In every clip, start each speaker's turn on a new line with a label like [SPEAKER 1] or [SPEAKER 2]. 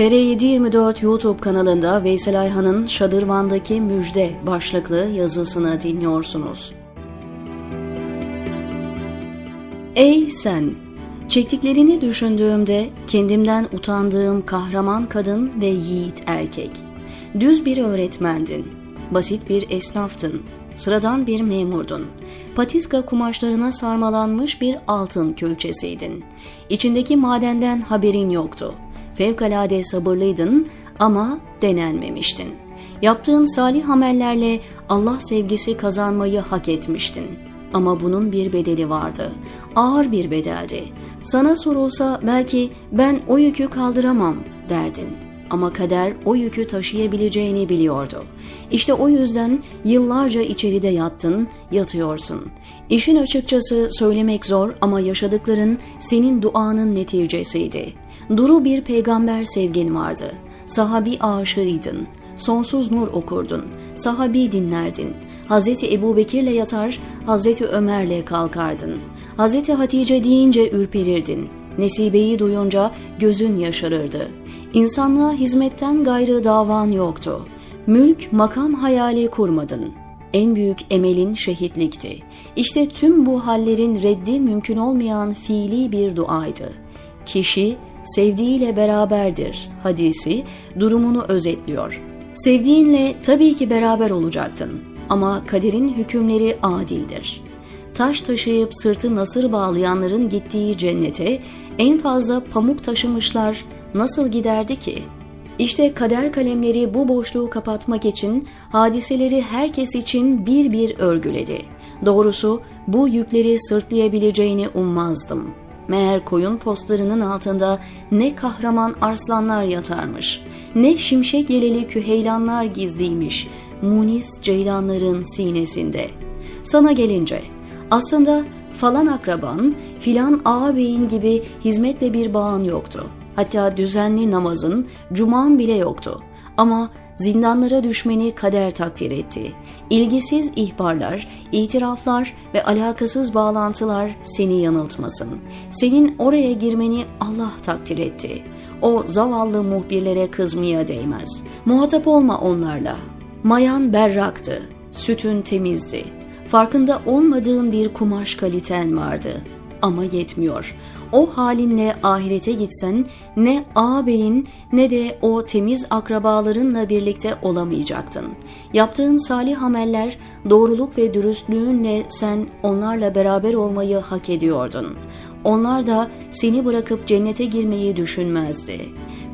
[SPEAKER 1] TR724 YouTube kanalında Veysel Ayhan'ın Şadırvan'daki Müjde başlıklı yazısını dinliyorsunuz. Ey sen! Çektiklerini düşündüğümde kendimden utandığım kahraman kadın ve yiğit erkek. Düz bir öğretmendin, basit bir esnaftın, sıradan bir memurdun. Patiska kumaşlarına sarmalanmış bir altın külçesiydin. İçindeki madenden haberin yoktu. Fevkalade sabırlıydın ama denenmemiştin. Yaptığın salih amellerle Allah sevgisi kazanmayı hak etmiştin. Ama bunun bir bedeli vardı. Ağır bir bedeldi. Sana sorulsa belki ben o yükü kaldıramam derdin. Ama kader o yükü taşıyabileceğini biliyordu. İşte o yüzden yıllarca içeride yattın, yatıyorsun. İşin açıkçası söylemek zor ama yaşadıkların senin duanın neticesiydi. Duru bir peygamber sevgin vardı. Sahabi aşığıydın. Sonsuz nur okurdun. Sahabi dinlerdin. Hazreti Ebu Bekir'le yatar, Hazreti Ömer'le kalkardın. Hazreti Hatice deyince ürperirdin. Nesibeyi duyunca gözün yaşarırdı. İnsanlığa hizmetten gayrı davan yoktu. Mülk, makam hayali kurmadın. En büyük emelin şehitlikti. İşte tüm bu hallerin reddi mümkün olmayan fiili bir duaydı. Kişi sevdiğiyle beraberdir hadisi durumunu özetliyor. Sevdiğinle tabii ki beraber olacaktın ama kaderin hükümleri adildir. Taş taşıyıp sırtı nasır bağlayanların gittiği cennete en fazla pamuk taşımışlar nasıl giderdi ki? İşte kader kalemleri bu boşluğu kapatmak için hadiseleri herkes için bir bir örgüledi. Doğrusu bu yükleri sırtlayabileceğini ummazdım. Meğer koyun postlarının altında ne kahraman arslanlar yatarmış, ne şimşek yeleli küheylanlar gizliymiş, munis ceylanların sinesinde. Sana gelince, aslında falan akraban, filan ağabeyin gibi hizmetle bir bağın yoktu. Hatta düzenli namazın, cuman bile yoktu. Ama zindanlara düşmeni kader takdir etti. İlgisiz ihbarlar, itiraflar ve alakasız bağlantılar seni yanıltmasın. Senin oraya girmeni Allah takdir etti. O zavallı muhbirlere kızmaya değmez. Muhatap olma onlarla. Mayan berraktı, sütün temizdi. Farkında olmadığın bir kumaş kaliten vardı. Ama yetmiyor. O halinle ahirete gitsen ne ağabeyin ne de o temiz akrabalarınla birlikte olamayacaktın. Yaptığın salih ameller, doğruluk ve dürüstlüğünle sen onlarla beraber olmayı hak ediyordun. Onlar da seni bırakıp cennete girmeyi düşünmezdi.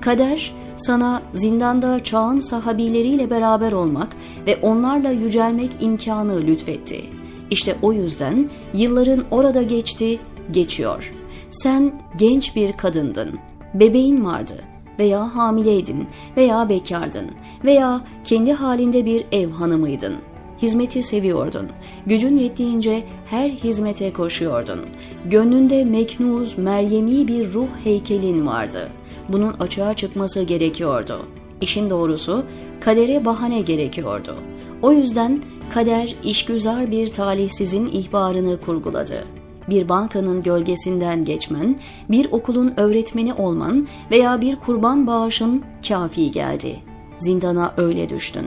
[SPEAKER 1] Kader sana zindanda çağın sahabileriyle beraber olmak ve onlarla yücelmek imkanı lütfetti. İşte o yüzden yılların orada geçti, geçiyor. Sen genç bir kadındın, bebeğin vardı veya hamileydin veya bekardın veya kendi halinde bir ev hanımıydın. Hizmeti seviyordun. Gücün yettiğince her hizmete koşuyordun. Gönlünde meknuz, meryemi bir ruh heykelin vardı. Bunun açığa çıkması gerekiyordu. İşin doğrusu kadere bahane gerekiyordu. O yüzden kader işgüzar bir talihsizin ihbarını kurguladı bir bankanın gölgesinden geçmen, bir okulun öğretmeni olman veya bir kurban bağışın kafi geldi. Zindana öyle düştün.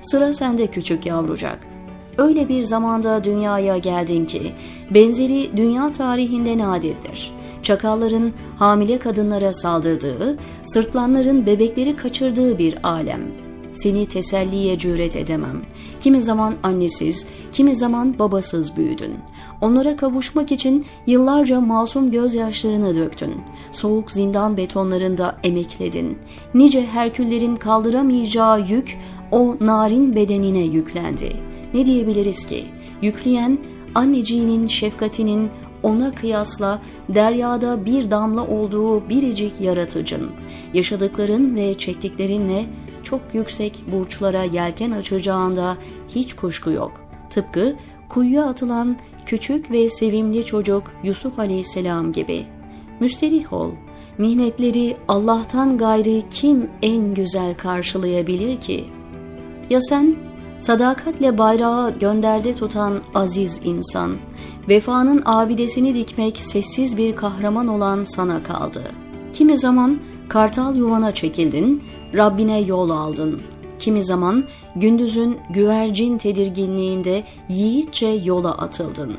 [SPEAKER 1] Sıra sende küçük yavrucak. Öyle bir zamanda dünyaya geldin ki benzeri dünya tarihinde nadirdir. Çakalların hamile kadınlara saldırdığı, sırtlanların bebekleri kaçırdığı bir alem.'' Seni teselliye cüret edemem. Kimi zaman annesiz, kimi zaman babasız büyüdün. Onlara kavuşmak için yıllarca masum gözyaşlarını döktün. Soğuk zindan betonlarında emekledin. Nice Herküllerin kaldıramayacağı yük o narin bedenine yüklendi. Ne diyebiliriz ki? Yükleyen anneciğinin şefkatinin ona kıyasla deryada bir damla olduğu biricik yaratıcın, yaşadıkların ve çektiklerinle çok yüksek burçlara yelken açacağında hiç kuşku yok. Tıpkı kuyuya atılan küçük ve sevimli çocuk Yusuf Aleyhisselam gibi. Müsterih ol. Mihnetleri Allah'tan gayri kim en güzel karşılayabilir ki? Ya sen sadakatle bayrağı gönderde tutan aziz insan, vefanın abidesini dikmek sessiz bir kahraman olan sana kaldı. Kimi zaman kartal yuvana çekildin, Rabbine yol aldın. Kimi zaman gündüzün güvercin tedirginliğinde yiğitçe yola atıldın.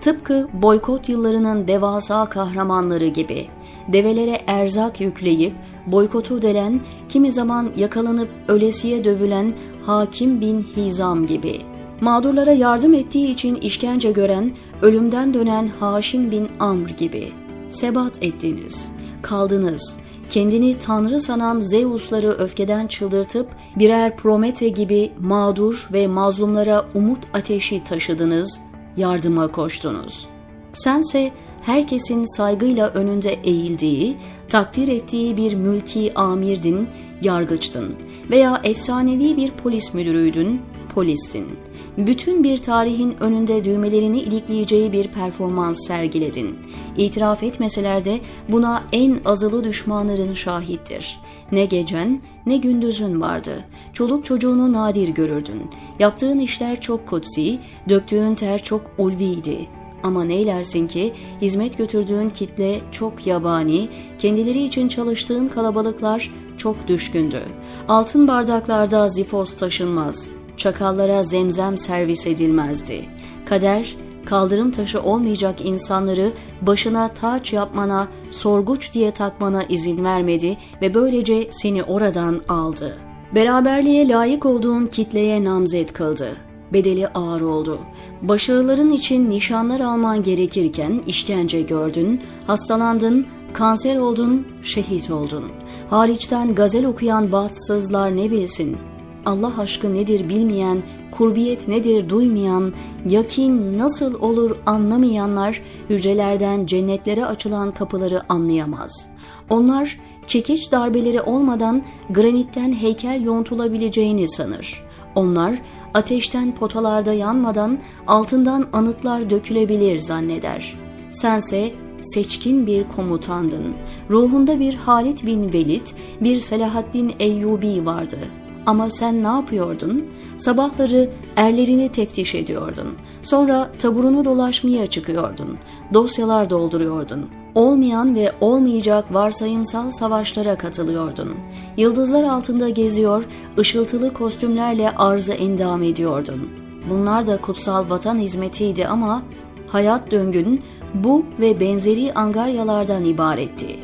[SPEAKER 1] Tıpkı boykot yıllarının devasa kahramanları gibi develere erzak yükleyip boykotu delen, kimi zaman yakalanıp ölesiye dövülen Hakim bin Hizam gibi. Mağdurlara yardım ettiği için işkence gören, ölümden dönen Haşim bin Amr gibi. Sebat ettiniz, kaldınız, kendini tanrı sanan Zeus'ları öfkeden çıldırtıp birer Promete gibi mağdur ve mazlumlara umut ateşi taşıdınız, yardıma koştunuz. Sense herkesin saygıyla önünde eğildiği, takdir ettiği bir mülki amirdin, yargıçtın veya efsanevi bir polis müdürüydün, polistin. Bütün bir tarihin önünde düğmelerini ilikleyeceği bir performans sergiledin. İtiraf etmeseler de buna en azılı düşmanların şahittir. Ne gecen ne gündüzün vardı. Çoluk çocuğunu nadir görürdün. Yaptığın işler çok kutsi, döktüğün ter çok ulviydi. Ama neylersin ki hizmet götürdüğün kitle çok yabani, kendileri için çalıştığın kalabalıklar çok düşkündü. Altın bardaklarda zifos taşınmaz, çakallara zemzem servis edilmezdi. Kader, kaldırım taşı olmayacak insanları başına taç yapmana, sorguç diye takmana izin vermedi ve böylece seni oradan aldı. Beraberliğe layık olduğun kitleye namzet kıldı. Bedeli ağır oldu. Başarıların için nişanlar alman gerekirken işkence gördün, hastalandın, kanser oldun, şehit oldun. Hariçten gazel okuyan bahtsızlar ne bilsin? Allah aşkı nedir bilmeyen, kurbiyet nedir duymayan, yakin nasıl olur anlamayanlar hücrelerden cennetlere açılan kapıları anlayamaz. Onlar çekiç darbeleri olmadan granitten heykel yontulabileceğini sanır. Onlar ateşten potalarda yanmadan altından anıtlar dökülebilir zanneder. Sense seçkin bir komutandın. Ruhunda bir Halit bin Velid, bir Selahaddin Eyyubi vardı. Ama sen ne yapıyordun? Sabahları erlerini teftiş ediyordun. Sonra taburunu dolaşmaya çıkıyordun. Dosyalar dolduruyordun. Olmayan ve olmayacak varsayımsal savaşlara katılıyordun. Yıldızlar altında geziyor, ışıltılı kostümlerle arzı endam ediyordun. Bunlar da kutsal vatan hizmetiydi ama hayat döngün bu ve benzeri angaryalardan ibaretti.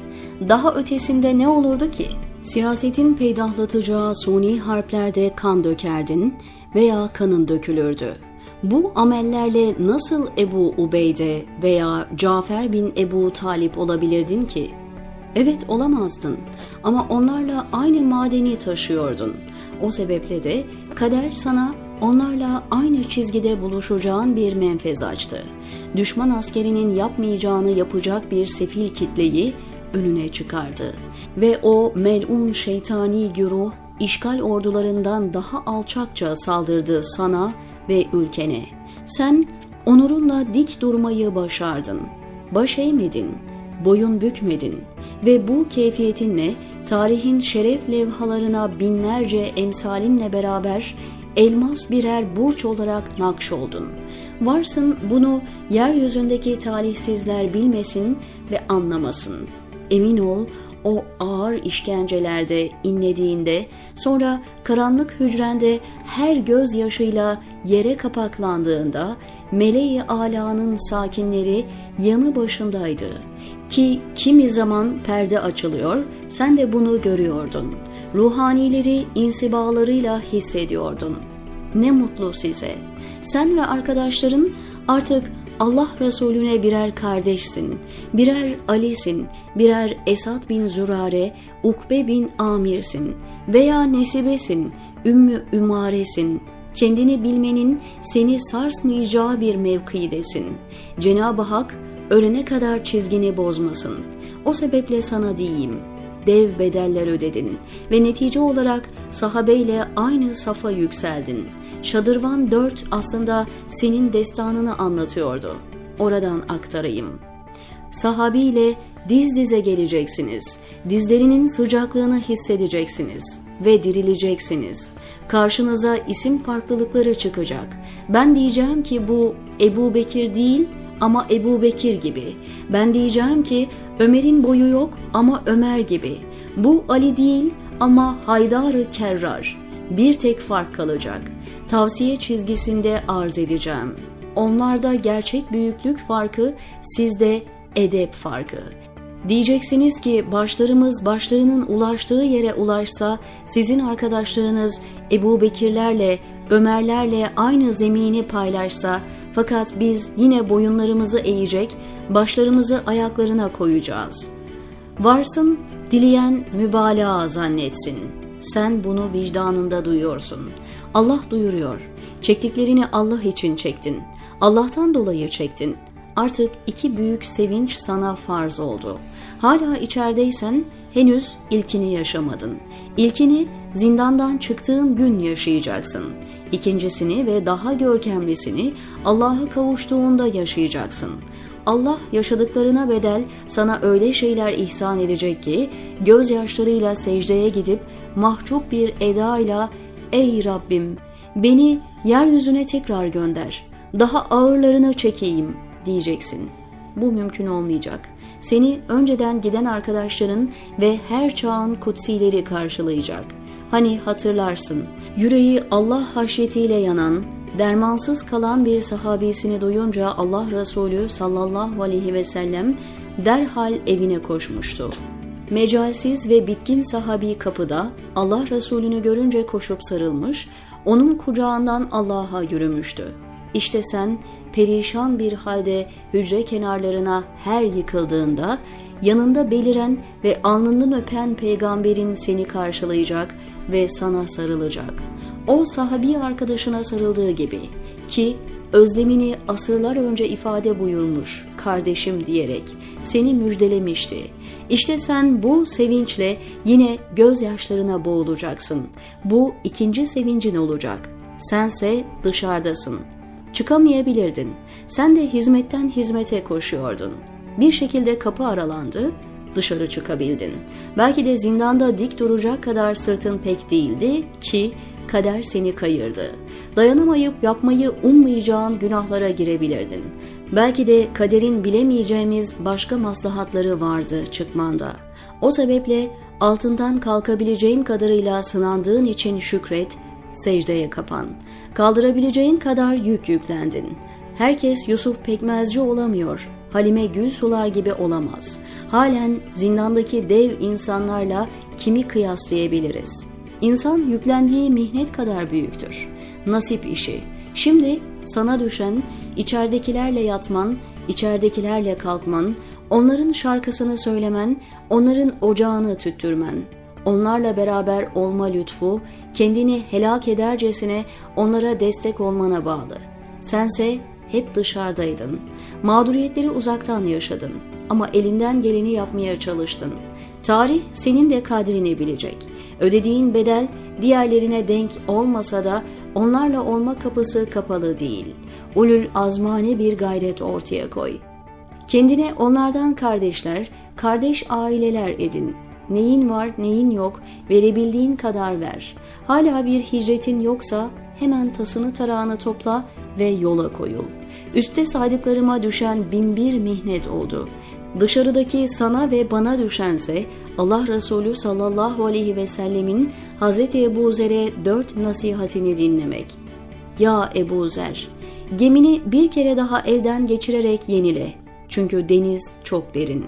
[SPEAKER 1] Daha ötesinde ne olurdu ki? Siyasetin peydahlatacağı suni harplerde kan dökerdin veya kanın dökülürdü. Bu amellerle nasıl Ebu Ubeyde veya Cafer bin Ebu Talip olabilirdin ki? Evet olamazdın ama onlarla aynı madeni taşıyordun. O sebeple de kader sana onlarla aynı çizgide buluşacağın bir menfez açtı. Düşman askerinin yapmayacağını yapacak bir sefil kitleyi önüne çıkardı. Ve o melun şeytani güruh işgal ordularından daha alçakça saldırdı sana ve ülkene. Sen onurunla dik durmayı başardın. Baş eğmedin, boyun bükmedin ve bu keyfiyetinle tarihin şeref levhalarına binlerce emsalinle beraber elmas birer burç olarak nakş oldun. Varsın bunu yeryüzündeki talihsizler bilmesin ve anlamasın. Emin ol o ağır işkencelerde inlediğinde sonra karanlık hücrende her gözyaşıyla yere kapaklandığında meleği alanın sakinleri yanı başındaydı. Ki kimi zaman perde açılıyor sen de bunu görüyordun. Ruhanileri insibalarıyla hissediyordun. Ne mutlu size. Sen ve arkadaşların artık Allah Resulüne birer kardeşsin, birer Ali'sin, birer Esad bin Zürare, Ukbe bin Amir'sin veya Nesibe'sin, Ümmü Ümare'sin. Kendini bilmenin seni sarsmayacağı bir mevkidesin. Cenab-ı Hak ölene kadar çizgini bozmasın. O sebeple sana diyeyim, dev bedeller ödedin ve netice olarak sahabeyle aynı safa yükseldin. Şadırvan 4 aslında senin destanını anlatıyordu. Oradan aktarayım. Sahabiyle diz dize geleceksiniz. Dizlerinin sıcaklığını hissedeceksiniz ve dirileceksiniz. Karşınıza isim farklılıkları çıkacak. Ben diyeceğim ki bu Ebu Bekir değil ama Ebu Bekir gibi. Ben diyeceğim ki Ömer'in boyu yok ama Ömer gibi. Bu Ali değil ama Haydar-ı Kerrar. Bir tek fark kalacak. Tavsiye çizgisinde arz edeceğim. Onlarda gerçek büyüklük farkı, sizde edep farkı. Diyeceksiniz ki başlarımız başlarının ulaştığı yere ulaşsa sizin arkadaşlarınız Ebu Bekirlerle, Ömerlerle aynı zemini paylaşsa fakat biz yine boyunlarımızı eğecek, başlarımızı ayaklarına koyacağız. Varsın dileyen mübalağa zannetsin. Sen bunu vicdanında duyuyorsun. Allah duyuruyor. Çektiklerini Allah için çektin. Allah'tan dolayı çektin. Artık iki büyük sevinç sana farz oldu. Hala içerideysen henüz ilkini yaşamadın. İlkini zindandan çıktığın gün yaşayacaksın. İkincisini ve daha görkemlisini Allah'a kavuştuğunda yaşayacaksın. Allah yaşadıklarına bedel sana öyle şeyler ihsan edecek ki gözyaşlarıyla secdeye gidip mahcup bir edayla ''Ey Rabbim beni yeryüzüne tekrar gönder, daha ağırlarını çekeyim.'' diyeceksin. Bu mümkün olmayacak. Seni önceden giden arkadaşların ve her çağın kutsileri karşılayacak. Hani hatırlarsın, yüreği Allah haşyetiyle yanan, dermansız kalan bir sahabisini duyunca Allah Resulü sallallahu aleyhi ve sellem derhal evine koşmuştu. Mecalsiz ve bitkin sahabi kapıda Allah Resulü'nü görünce koşup sarılmış, onun kucağından Allah'a yürümüştü. İşte sen perişan bir halde hücre kenarlarına her yıkıldığında yanında beliren ve alnından öpen peygamberin seni karşılayacak ve sana sarılacak. O sahabi arkadaşına sarıldığı gibi ki özlemini asırlar önce ifade buyurmuş kardeşim diyerek seni müjdelemişti. İşte sen bu sevinçle yine gözyaşlarına boğulacaksın. Bu ikinci sevincin olacak. Sense dışarıdasın. Çıkamayabilirdin. Sen de hizmetten hizmete koşuyordun. Bir şekilde kapı aralandı, dışarı çıkabildin. Belki de zindanda dik duracak kadar sırtın pek değildi ki kader seni kayırdı. Dayanamayıp yapmayı ummayacağın günahlara girebilirdin. Belki de kaderin bilemeyeceğimiz başka maslahatları vardı çıkmanda. O sebeple altından kalkabileceğin kadarıyla sınandığın için şükret, secdeye kapan. Kaldırabileceğin kadar yük yüklendin. Herkes Yusuf Pekmezci olamıyor. Halime Gül Sular gibi olamaz. Halen zindandaki dev insanlarla kimi kıyaslayabiliriz? İnsan yüklendiği mihnet kadar büyüktür. Nasip işi. Şimdi sana düşen içeridekilerle yatman, içeridekilerle kalkman, onların şarkısını söylemen, onların ocağını tüttürmen. Onlarla beraber olma lütfu, kendini helak edercesine onlara destek olmana bağlı. Sense hep dışarıdaydın. Mağduriyetleri uzaktan yaşadın ama elinden geleni yapmaya çalıştın. Tarih senin de kadrini bilecek. Ödediğin bedel diğerlerine denk olmasa da onlarla olma kapısı kapalı değil. Ulul azmane bir gayret ortaya koy. Kendine onlardan kardeşler, kardeş aileler edin. Neyin var, neyin yok, verebildiğin kadar ver. Hala bir hicretin yoksa hemen tasını tarağını topla ve yola koyul. Üste saydıklarıma düşen binbir mihnet oldu. Dışarıdaki sana ve bana düşense Allah Resulü sallallahu aleyhi ve sellemin Hz. Ebu Zer'e dört nasihatini dinlemek. Ya Ebu Zer, gemini bir kere daha elden geçirerek yenile. Çünkü deniz çok derin.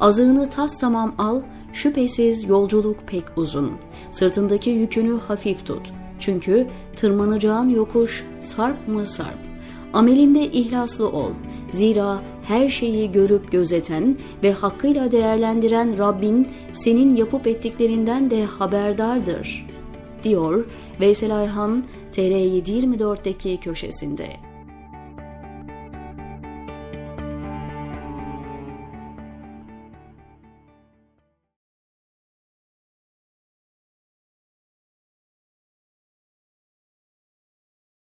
[SPEAKER 1] Azığını tas tamam al, şüphesiz yolculuk pek uzun. Sırtındaki yükünü hafif tut. Çünkü tırmanacağın yokuş sarp mı sarp. Amelinde ihlaslı ol. Zira her şeyi görüp gözeten ve hakkıyla değerlendiren Rabbin senin yapıp ettiklerinden de haberdardır, diyor Veysel Ayhan TR724'deki köşesinde.